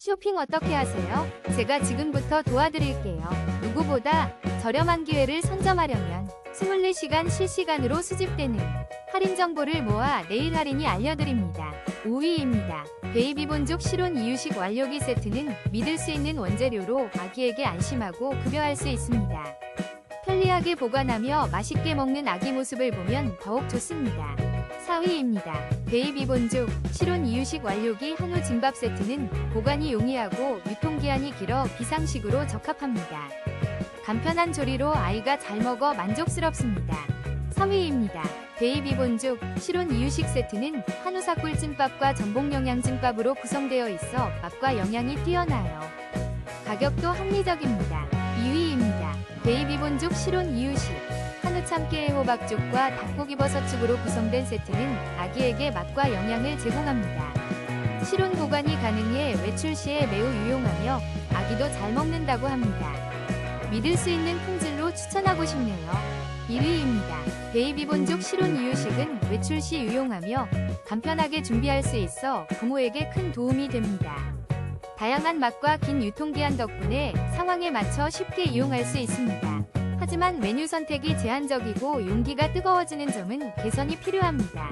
쇼핑 어떻게 하세요? 제가 지금부터 도와드릴게요. 누구보다 저렴한 기회를 선점하려면 24시간 실시간으로 수집되는 할인 정보를 모아 내일 할인이 알려드립니다. 5위입니다. 베이비 본족 실온 이유식 완료기 세트는 믿을 수 있는 원재료로 아기에게 안심하고 급여할 수 있습니다. 편리하게 보관하며 맛있게 먹는 아기 모습을 보면 더욱 좋습니다. 4위입니다. 베이비 본족 실온 이유식 완료기 한우 진밥 세트는 보관이 용이하고 유통기한이 길어 비상식으로 적합합니다. 간편한 조리로 아이가 잘 먹어 만족스럽습니다. 3위입니다. 베이비 본족 실온 이유식 세트는 한우사 꿀찜밥과 전복 영양찜밥으로 구성되어 있어 맛과 영양이 뛰어나요. 가격도 합리적입니다. 2위입니다. 베이비 본족 실온 이유식 한우 참깨 호박죽과 닭고기 버섯죽으로 구성된 세트는 아기에게 맛과 영양을 제공합니다. 실온 보관이 가능해 외출 시에 매우 유용하며 아기도 잘 먹는다고 합니다. 믿을 수 있는 품질로 추천하고 싶네요. 1위입니다. 베이비 본족 실온 이유식은 외출 시 유용하며 간편하게 준비할 수 있어 부모에게 큰 도움이 됩니다. 다양한 맛과 긴 유통기한 덕분에 상황에 맞춰 쉽게 이용할 수 있습니다. 하지만 메뉴 선택이 제한적이고 용기가 뜨거워지는 점은 개선이 필요합니다.